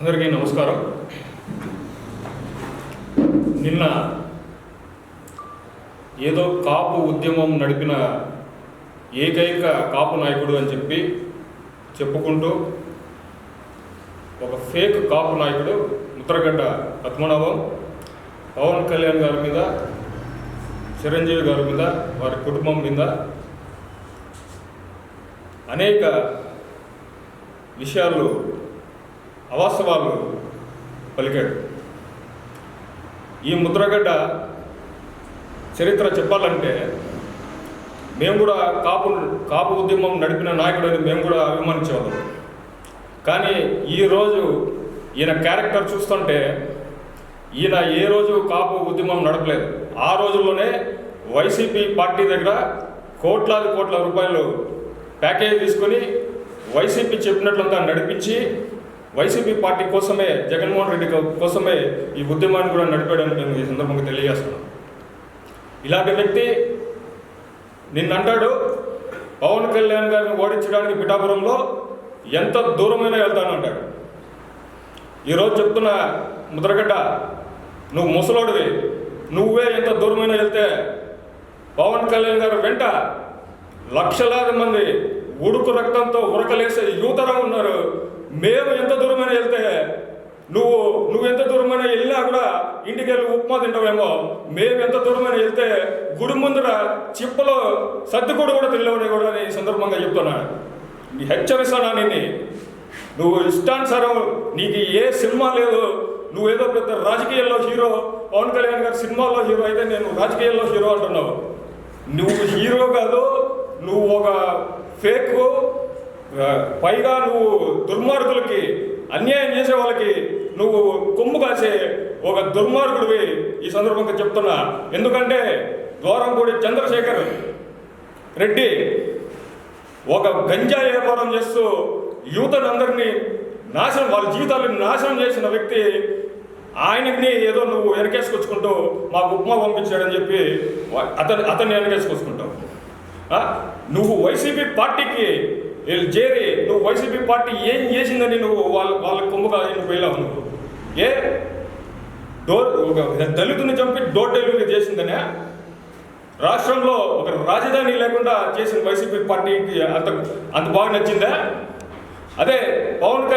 అందరికీ నమస్కారం. నిన్న ఏదో కాపు ఉద్యమం నడిపిన ఏకైక కాపు నాయకుడు అని చెప్పి చెప్పుకుంటూ ఒక ఫేక్ కాపు నాయకుడు ముద్రగడ్డ పద్మనాభం పవన్ కళ్యాణ్ గారి మీద చిరంజీవి గారి మీద వారి కుటుంబం మీద అనేక విషయాలు అవాస్తవాలు పలికాడు. ఈ ముద్రగడ్డ చరిత్ర చెప్పాలంటే మేము కూడా కాపు కాపు ఉద్యమం నడిపిన నాయకుడని మేము కూడా అభిమానించేవాళ్ళం. కానీ ఈరోజు ఈయన క్యారెక్టర్ చూస్తుంటే ఈయన ఏ రోజు కాపు ఉద్యమం నడపలేదు. ఆ రోజుల్లోనే వైసీపీ పార్టీ దగ్గర కోట్లాది కోట్ల రూపాయలు ప్యాకేజ్ తీసుకొని వైసీపీ చెప్పినట్లంతా నడిపించి వైసీపీ పార్టీ కోసమే జగన్మోహన్ రెడ్డి కోసమే ఈ ఉద్యమాన్ని కూడా నడిపాడని నేను ఈ సందర్భంగా తెలియజేస్తున్నాను. ఇలాంటి వ్యక్తి నిన్నంటాడు పవన్ కళ్యాణ్ గారిని ఓడించడానికి పిఠాపురంలో ఎంత దూరమైనా వెళ్తానంటాడు ఈరోజు చెప్తున్న ముద్రగడ్డ నువ్వు ముసలోడివి నువ్వే ఎంత దూరమైనా వెళ్తే పవన్ కళ్యాణ్ గారు వెంట లక్షలాది మంది ఉడుకు రక్తంతో ఉరకలేసే యువతరం ఉన్నారు. మేము ఎంత దూరమైనా వెళ్తే నువ్వు నువ్వు ఎంత దూరమైనా వెళ్ళినా కూడా ఇంటికి వెళ్ళి ఉప్మా తింటావేమో. మేము ఎంత దూరమైనా వెళ్తే గుడి ముందర చిప్పలో సర్దుకోడు కూడా తెలియవని కూడా నేను ఈ సందర్భంగా చెప్తున్నాను నీ హెచ్చరిస్తానా నిన్ను. నువ్వు ఇష్టానుసారం నీకు ఏ సినిమా లేదు. నువ్వేదో పెద్ద రాజకీయాల్లో హీరో పవన్ కళ్యాణ్ గారి సినిమాల్లో హీరో అయితే నేను రాజకీయాల్లో హీరో అంటున్నావు. నువ్వు హీరో కాదు నువ్వు ఒక ఫేక్ పైగా నువ్వు దుర్మార్గులకి అన్యాయం చేసే వాళ్ళకి నువ్వు కొమ్ము కాసే ఒక దుర్మార్గుడివి ఈ సందర్భంగా చెప్తున్నా. ఎందుకంటే ద్వారంపూడి చంద్రశేఖర్ రెడ్డి ఒక గంజా వ్యాపారం చేస్తూ యువతనందరినీ నాశనం వాళ్ళ జీవితాలను నాశనం చేసిన వ్యక్తి ఆయనని ఏదో నువ్వు వెనకేసుకొచ్చుకుంటూ మాకు ఉప్మా పంపించాడని చెప్పి అతని అతను అతన్ని వెనకేసుకొచ్చుకుంటావు నువ్వు వైసీపీ పార్టీకి వీళ్ళు చేరి నువ్వు వైసీపీ పార్టీ ఏం చేసిందని నువ్వు వాళ్ళ వాళ్ళ కొమ్ముగా నువ్వు వెళ్ళావు నువ్వు? ఏ? డోర్ ఒక దళితుని చంపి డోర్ డెలివరీ చేసిందనే? రాష్ట్రంలో ఒక రాజధాని లేకుండా చేసిన వైసీపీ పార్టీకి అంత అంత బాగా నచ్చిందా? అదే పవన్ కళ్యాణ్